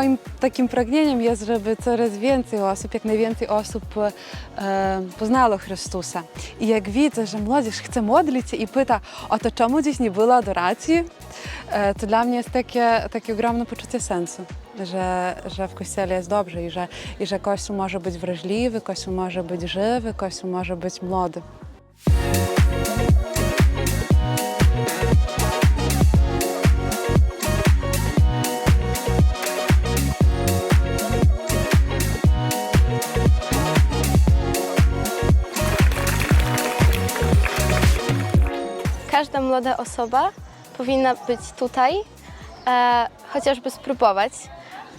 Moim takim pragnieniem jest, żeby coraz więcej osób, jak najwięcej osób e, poznało Chrystusa. I jak widzę, że młodzież chce modlić się i pyta, o to czemu dziś nie było adoracji, e, to dla mnie jest takie, takie ogromne poczucie sensu, że, że w Kościele jest dobrze i że, i że Kościół może być wrażliwy, Kościół może być żywy, Kościół może być młody. Młoda osoba powinna być tutaj, e, chociażby spróbować,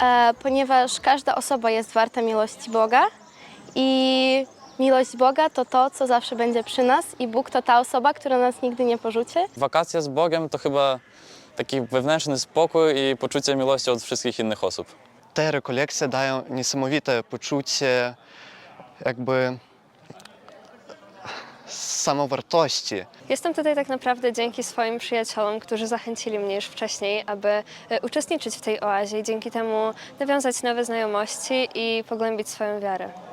e, ponieważ każda osoba jest warta miłości Boga i miłość Boga to to, co zawsze będzie przy nas i Bóg to ta osoba, która nas nigdy nie porzuci. Wakacja z Bogiem to chyba taki wewnętrzny spokój i poczucie miłości od wszystkich innych osób. Te rekolekcje dają niesamowite poczucie jakby samowartości. Jestem tutaj tak naprawdę dzięki swoim przyjaciołom, którzy zachęcili mnie już wcześniej, aby e, uczestniczyć w tej oazie i dzięki temu nawiązać nowe znajomości i pogłębić swoją wiarę.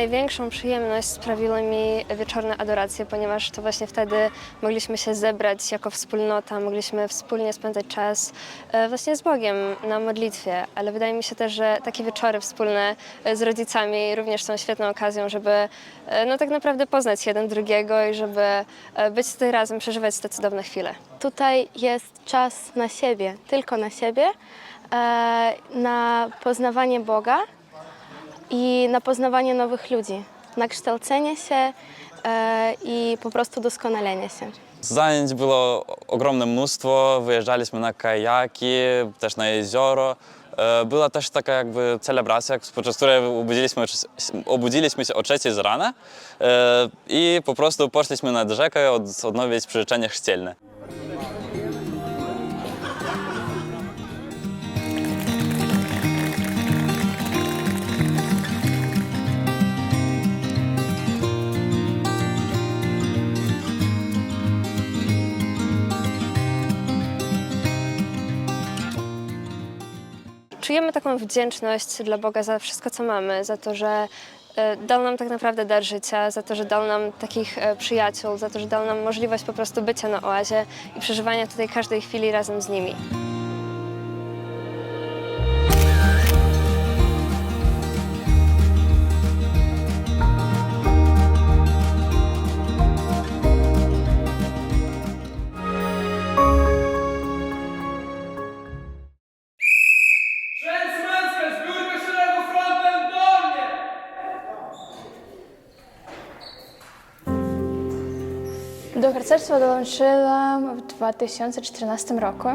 Największą przyjemność sprawiły mi wieczorne adoracje, ponieważ to właśnie wtedy mogliśmy się zebrać jako wspólnota, mogliśmy wspólnie spędzać czas e, właśnie z Bogiem na modlitwie, ale wydaje mi się też, że takie wieczory wspólne e, z rodzicami również są świetną okazją, żeby e, no tak naprawdę poznać jeden drugiego i żeby być tutaj razem, przeżywać te cudowne chwile. Tutaj jest czas na siebie, tylko na siebie, na poznawanie Boga i na poznawanie nowych ludzi, na kształcenie się e, i po prostu doskonalenie się. Zajęć było ogromne mnóstwo, wyjeżdżaliśmy na kajaki, też na jezioro. E, Była też taka jakby celebracja, podczas której obudziliśmy, obudziliśmy się o trzeciej z rana e, i po prostu poszliśmy nad rzekę od, odnowić przyrzeczenie chrzcielne. Czujemy taką wdzięczność dla Boga za wszystko, co mamy, za to, że e, dał nam tak naprawdę dar życia, za to, że dał nam takich e, przyjaciół, za to, że dał nam możliwość po prostu bycia na oazie i przeżywania tutaj każdej chwili razem z nimi. Do harcerstwa dołączyłam w 2014 roku.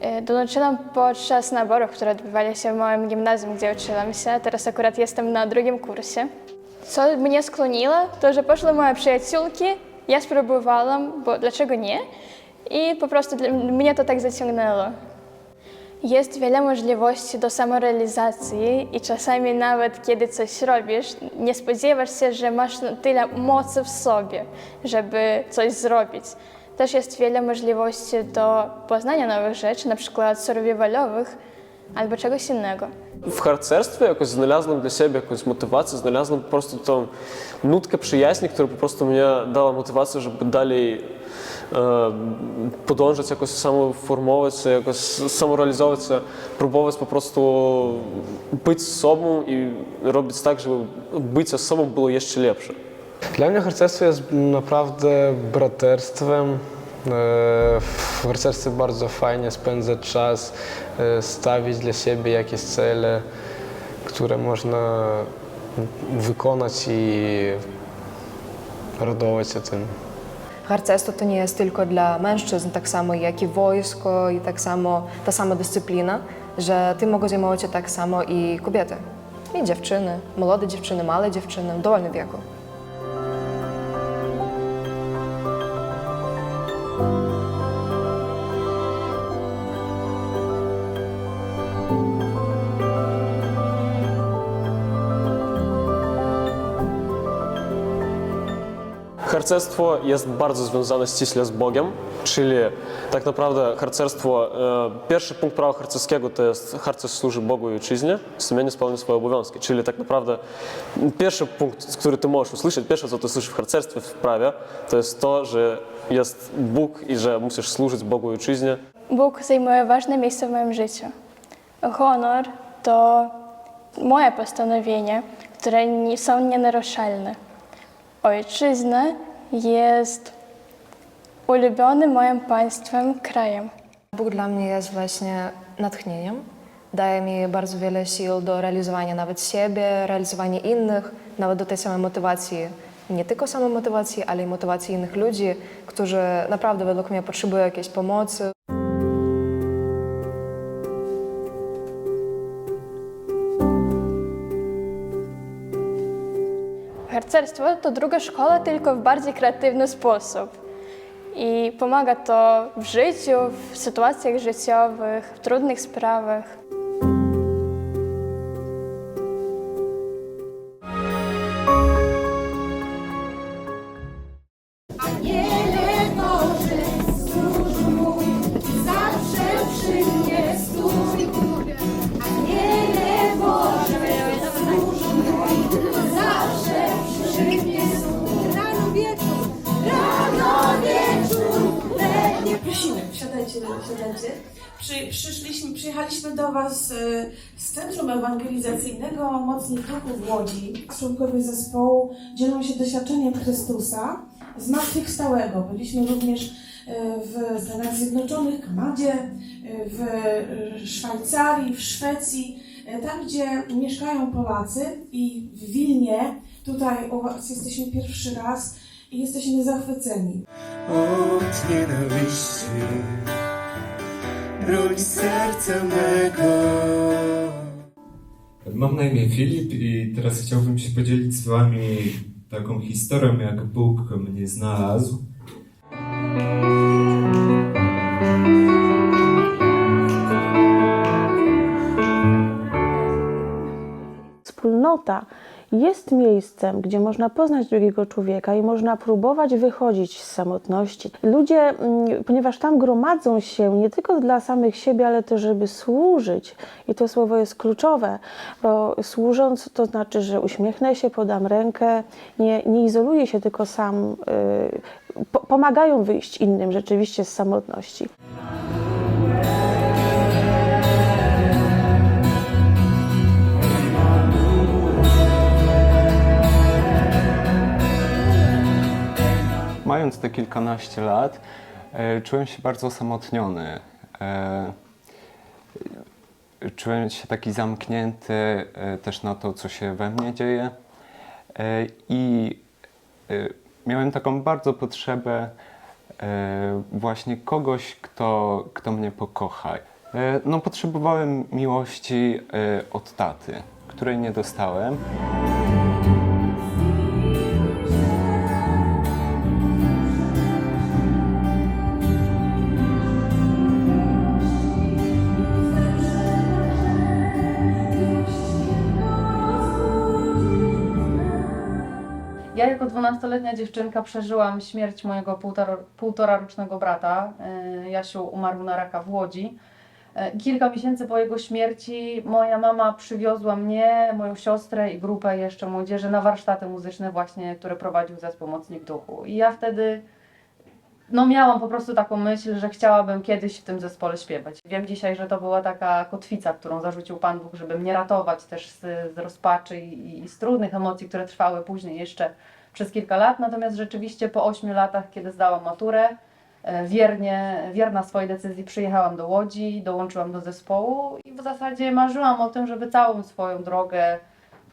E, Dołączyłam podczas naborów, które odbywali się w małym gimnazjum, gdzie uczyłam się. Teraz akurat jestem na drugim kursie. Co mnie skłoniło, to że poszły moje przyjaciółki, ja spróbowałam, bo dlaczego nie? I po prostu mnie to tak zaciągnęło. Jest wiele możliwości do samorealizacji i czasami nawet kiedy coś robisz, nie spodziewasz się, że masz tyle mocy w sobie, żeby coś zrobić. Też jest wiele możliwości do poznania nowych rzeczy, na przykład survivalowych albo czegoś innego. W harcerstwie jakoś znalazłem dla siebie jakąś motywację, znalazłem po prostu tą nutkę przyjaźni, która po prostu mnie dała motywację, żeby dalej е, подążać, якось самоформовуватися, якось самореалізовуватися, пробувати просто бути з собою і робити так, щоб бути з собою було ще ліпше. Dla mnie harcerstwo jest naprawdę braterstwem. E, W harcerstwie bardzo fajnie spędzać czas, e, stawić dla siebie jakieś cele, które można wykonać i radować się. Harcerstwo to nie jest tylko dla mężczyzn, tak samo jak i wojsko i tak samo ta sama dyscyplina, że tym mogą zajmować się tak samo i kobiety. I dziewczyny, młode dziewczyny, małe dziewczyny w dowolnym wieku. Harcerstwo jest bardzo związane ściśle z Bogiem, czyli tak naprawdę harcerstwo, e, pierwszy punkt prawa harcerskiego to jest harcerz służy Bogu i ojczyźnie, sumiennie spełnia swoje obowiązki, czyli tak naprawdę pierwszy punkt, który ty możesz usłyszeć, pierwsze co ty słyszysz w harcerstwie, w prawie, to jest to, że jest Bóg i że musisz służyć Bogu i ojczyźnie. Bóg zajmuje ważne miejsce w moim życiu. Honor to moje postanowienia, które są nienaruszalne. Ojczyzna jest ulubionym moim państwem, krajem. Bóg dla mnie jest właśnie natchnieniem. Daje mi bardzo wiele sił do realizowania nawet siebie, realizowania innych, nawet do tej samej motywacji. Nie tylko samej motywacji, ale i motywacji innych ludzi, którzy naprawdę według mnie potrzebują jakiejś pomocy. Harcerstwo to druga szkoła, tylko w bardziej kreatywny sposób. I pomaga to w życiu, w sytuacjach życiowych, w trudnych sprawach. Siadajcie. Przy, przyszliśmy, przyjechaliśmy do Was e, z Centrum Ewangelizacyjnego Mocni w Duchu w Łodzi. Członkowie zespołu dzielą się doświadczeniem Chrystusa zmartwychwstałego. Byliśmy również e, w Stanach Zjednoczonych, Kanadzie, e, w e, Szwajcarii, w Szwecji, tam gdzie mieszkają Polacy i w Wilnie. Tutaj u Was jesteśmy pierwszy raz i jesteśmy zachwyceni. od nienawiści. Broń serca mego. Mam na imię Filip i teraz chciałbym się podzielić z Wami taką historią, jak Bóg mnie znalazł. Wspólnota jest miejscem, gdzie można poznać drugiego człowieka i można próbować wychodzić z samotności. Ludzie, mm, ponieważ tam gromadzą się nie tylko dla samych siebie, ale też, żeby służyć, i to słowo jest kluczowe, bo służąc to znaczy, że uśmiechnę się, podam rękę, nie, nie izoluję się, tylko sam y, po, pomagają wyjść innym rzeczywiście z samotności. Mając te kilkanaście lat, e, czułem się bardzo osamotniony. E, czułem się taki zamknięty e, też na to, co się we mnie dzieje. I miałem taką bardzo potrzebę właśnie kogoś, kto, kto mnie pokocha. No, potrzebowałem miłości od taty, której nie dostałem. Jako 12-letnia dziewczynka przeżyłam śmierć mojego półtora, półtora brata. E, Jasiu umarł na raka w Łodzi. E, Kilka miesięcy po jego śmierci moja mama przywiozła mnie, moją siostrę i grupę jeszcze młodzieży na warsztaty muzyczne właśnie, które prowadził zespół Mocnik Duchu. I ja wtedy no miałam po prostu taką myśl, że chciałabym kiedyś w tym zespole śpiewać. Wiem dzisiaj, że to była taka kotwica, którą zarzucił Pan Bóg, żeby mnie ratować też z, z rozpaczy i, i z trudnych emocji, które trwały później jeszcze przez kilka lat. Natomiast rzeczywiście po ośmiu latach, kiedy zdałam maturę, e, wiernie, wierna swojej decyzji przyjechałam do Łodzi, dołączyłam do zespołu i w zasadzie marzyłam o tym, żeby całą swoją drogę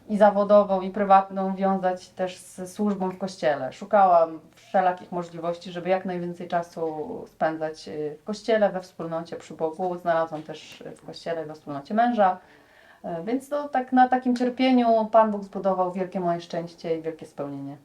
i zawodową, i prywatną wiązać też z służbą w kościele. Szukałam wszelakich możliwości, żeby jak najwięcej czasu spędzać y, w kościele, we wspólnocie przy Bogu. Znalazłam też w kościele, we wspólnocie męża. Więc to tak na takim cierpieniu Pan Bóg zbudował wielkie moje szczęście i wielkie spełnienie.